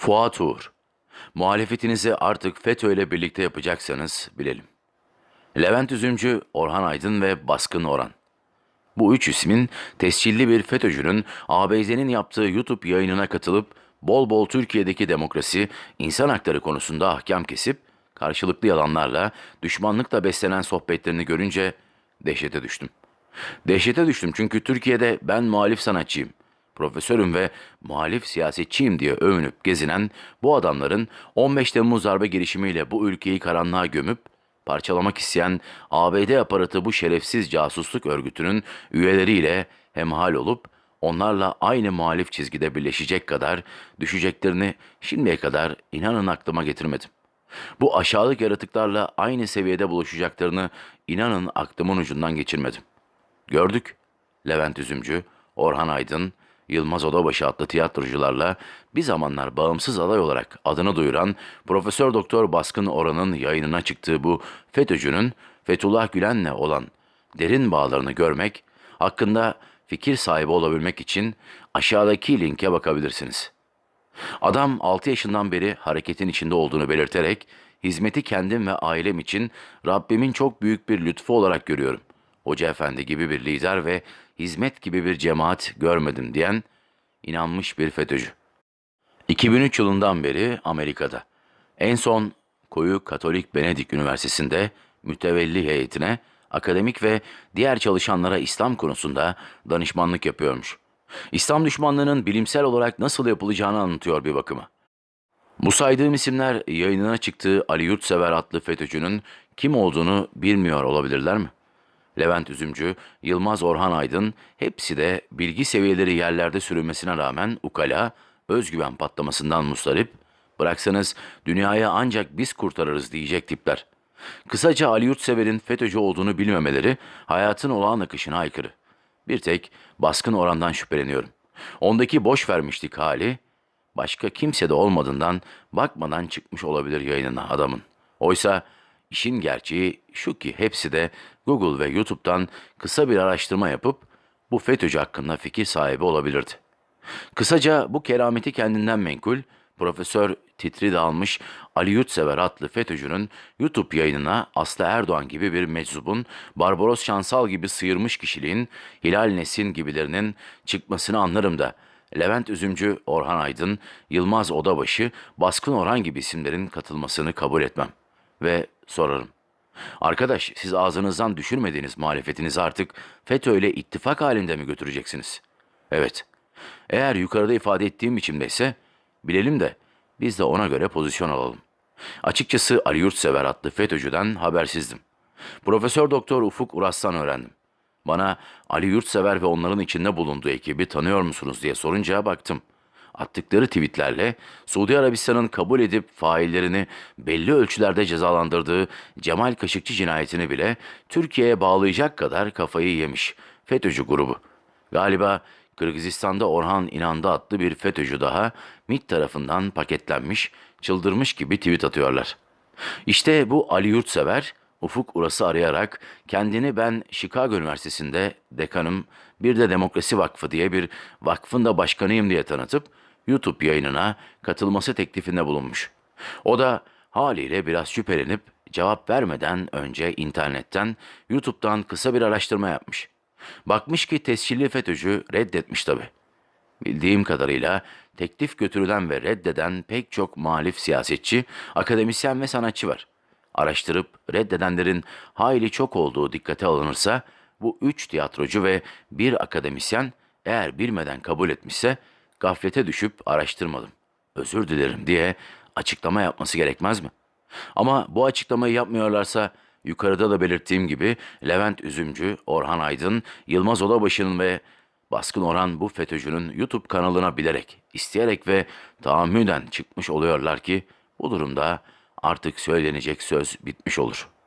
Fuat Uğur, muhalefetinizi artık FETÖ ile birlikte yapacaksanız bilelim. Levent Üzümcü, Orhan Aydın ve Baskın Orhan. Bu üç ismin tescilli bir FETÖ'cünün ABD'nin yaptığı YouTube yayınına katılıp bol bol Türkiye'deki demokrasi, insan hakları konusunda ahkam kesip karşılıklı yalanlarla, düşmanlıkla beslenen sohbetlerini görünce dehşete düştüm. Dehşete düştüm çünkü Türkiye'de ben muhalif sanatçıyım, profesörüm ve muhalif siyasetçiyim diye övünüp gezinen bu adamların 15 Temmuz darbe girişimiyle bu ülkeyi karanlığa gömüp parçalamak isteyen ABD aparatı bu şerefsiz casusluk örgütünün üyeleriyle hemhal olup onlarla aynı muhalif çizgide birleşecek kadar düşeceklerini şimdiye kadar inanın aklıma getirmedim. Bu aşağılık yaratıklarla aynı seviyede buluşacaklarını inanın aklımın ucundan geçirmedim. Gördük. Levent Üzümcü, Orhan Aydın, Yılmaz Odabaşı adlı tiyatrocularla bir zamanlar bağımsız aday olarak adını duyuran Profesör Doktor Baskın Oran'ın yayınına çıktığı bu FETÖ'cünün Fethullah Gülen'le olan derin bağlarını görmek, hakkında fikir sahibi olabilmek için aşağıdaki linke bakabilirsiniz. Adam 6 yaşından beri hareketin içinde olduğunu belirterek hizmeti kendim ve ailem için Rabbimin çok büyük bir lütfu olarak görüyorum. Hoca efendi gibi bir lider ve hizmet gibi bir cemaat görmedim diyen inanmış bir FETÖ'cü. 2003 yılından beri Amerika'da. En son Koyu Katolik Benedik Üniversitesi'nde mütevelli heyetine, akademik ve diğer çalışanlara İslam konusunda danışmanlık yapıyormuş. İslam düşmanlığının bilimsel olarak nasıl yapılacağını anlatıyor bir bakıma. Bu saydığım isimler yayınına çıktığı Ali Yurtsever adlı FETÖ'cünün kim olduğunu bilmiyor olabilirler mi? Levent Üzümcü, Yılmaz Orhan Aydın hepsi de bilgi seviyeleri yerlerde sürünmesine rağmen ukala, özgüven patlamasından mustarip, bıraksanız dünyaya ancak biz kurtarırız diyecek tipler. Kısaca Ali Yurtsever'in FETÖ'cü olduğunu bilmemeleri hayatın olağan akışına aykırı. Bir tek baskın orandan şüpheleniyorum. Ondaki boş vermişlik hali başka kimse de olmadığından bakmadan çıkmış olabilir yayınına adamın. Oysa işin gerçeği şu ki hepsi de Google ve YouTube'dan kısa bir araştırma yapıp bu FETÖ'cü hakkında fikir sahibi olabilirdi. Kısaca bu kerameti kendinden menkul, Profesör Titri Dalmış Ali Yurtsever adlı FETÖ'cünün YouTube yayınına Aslı Erdoğan gibi bir meczubun, Barbaros Şansal gibi sıyırmış kişiliğin, Hilal Nesin gibilerinin çıkmasını anlarım da, Levent Üzümcü, Orhan Aydın, Yılmaz Odabaşı, Baskın Orhan gibi isimlerin katılmasını kabul etmem. Ve sorarım. Arkadaş siz ağzınızdan düşürmediğiniz muhalefetinizi artık FETÖ ile ittifak halinde mi götüreceksiniz? Evet. Eğer yukarıda ifade ettiğim biçimdeyse bilelim de biz de ona göre pozisyon alalım. Açıkçası Ali Yurtsever adlı FETÖ'cüden habersizdim. Profesör Doktor Ufuk Uras'tan öğrendim. Bana Ali Yurtsever ve onların içinde bulunduğu ekibi tanıyor musunuz diye sorunca baktım. Attıkları tweetlerle Suudi Arabistan'ın kabul edip faillerini belli ölçülerde cezalandırdığı Cemal Kaşıkçı cinayetini bile Türkiye'ye bağlayacak kadar kafayı yemiş FETÖ'cü grubu. Galiba Kırgızistan'da Orhan İnandı adlı bir FETÖ'cü daha MİT tarafından paketlenmiş, çıldırmış gibi tweet atıyorlar. İşte bu Ali Yurtsever, Ufuk Uras'ı arayarak kendini ben Chicago Üniversitesi'nde dekanım, bir de Demokrasi Vakfı diye bir vakfın da başkanıyım diye tanıtıp YouTube yayınına katılması teklifinde bulunmuş. O da haliyle biraz şüphelenip cevap vermeden önce internetten, YouTube'dan kısa bir araştırma yapmış. Bakmış ki tescilli FETÖ'cü reddetmiş tabi. Bildiğim kadarıyla teklif götürülen ve reddeden pek çok muhalif siyasetçi, akademisyen ve sanatçı var. Araştırıp reddedenlerin hayli çok olduğu dikkate alınırsa, bu üç tiyatrocu ve bir akademisyen eğer bilmeden kabul etmişse, gaflete düşüp araştırmadım, özür dilerim diye açıklama yapması gerekmez mi? Ama bu açıklamayı yapmıyorlarsa yukarıda da belirttiğim gibi Levent Üzümcü, Orhan Aydın, Yılmaz Odabaşı'nın ve Baskın Orhan bu FETÖ'cünün YouTube kanalına bilerek, isteyerek ve tahammüden çıkmış oluyorlar ki bu durumda artık söylenecek söz bitmiş olur.''